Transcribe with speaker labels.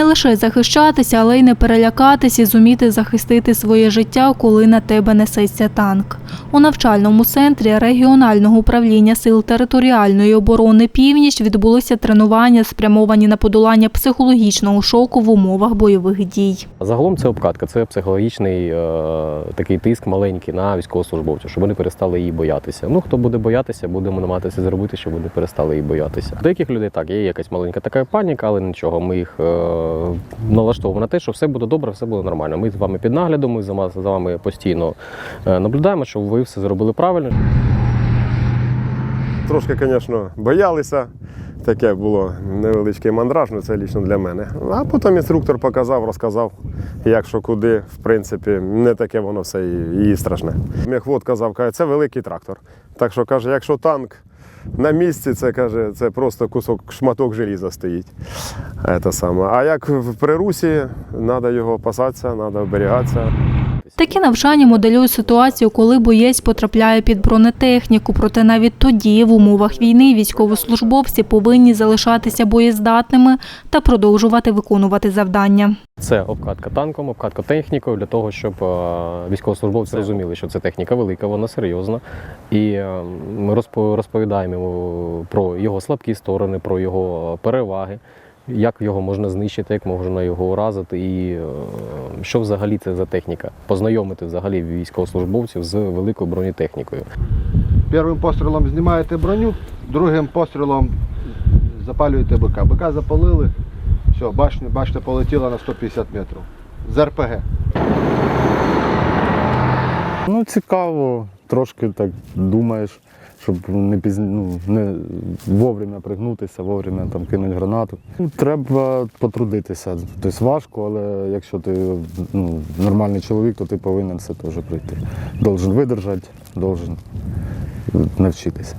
Speaker 1: Не лише захищатися, але й не перелякатись і зуміти захистити своє життя, коли на тебе несеться танк. У навчальному центрі регіонального управління сил територіальної оборони Північ відбулося тренування, спрямовані на подолання психологічного шоку в умовах бойових дій.
Speaker 2: Загалом це обкатка, це психологічний е, такий тиск маленький на військовослужбовців, щоб вони перестали її боятися. Ну хто буде боятися, будемо намагатися зробити, щоб вони перестали її боятися. Деяких людей так є якась маленька така паніка, але нічого. Ми їх е, на те, що все буде добре, все буде нормально. Ми з вами під наглядом, ми за вами постійно е, наблюдаємо, щоб ви все зробили правильно.
Speaker 3: Трошки, звісно, боялися. Таке було невеличкий мандраж, ну це лічно для мене. А потім інструктор показав, розказав, як що куди. В принципі, не таке воно все і, і страшне. Мехвод казав, каже, це великий трактор. Так що каже, якщо танк на місці, це каже, це просто кусок шматок желіза стоїть. Це саме. А як в прирусі, треба його опасатися, треба оберігатися.
Speaker 1: Такі навчання моделюють ситуацію, коли боєць потрапляє під бронетехніку. Проте навіть тоді, в умовах війни, військовослужбовці повинні залишатися боєздатними та продовжувати виконувати завдання.
Speaker 2: Це обкатка танком, обкатка технікою для того, щоб е, військовослужбовці розуміли, що це техніка велика, вона серйозна. І е, ми розпо- розповідаємо про його слабкі сторони, про його переваги, як його можна знищити, як можна його уразити, і е, що взагалі це за техніка. Познайомити взагалі військовослужбовців з великою бронетехнікою.
Speaker 4: Першим пострілом знімаєте броню, другим пострілом запалюєте БК. БК запалили, все, башня, башня полетіла на 150 метрів. З РПГ.
Speaker 5: Ну, цікаво, трошки так думаєш, щоб не піз... ну, не вовремя пригнутися, вовремя там кинути гранату. Ну, Треба потрудитися. Тобто важко, але якщо ти ну, нормальний чоловік, то ти повинен це теж пройти. Должен видержати, должен навчитися.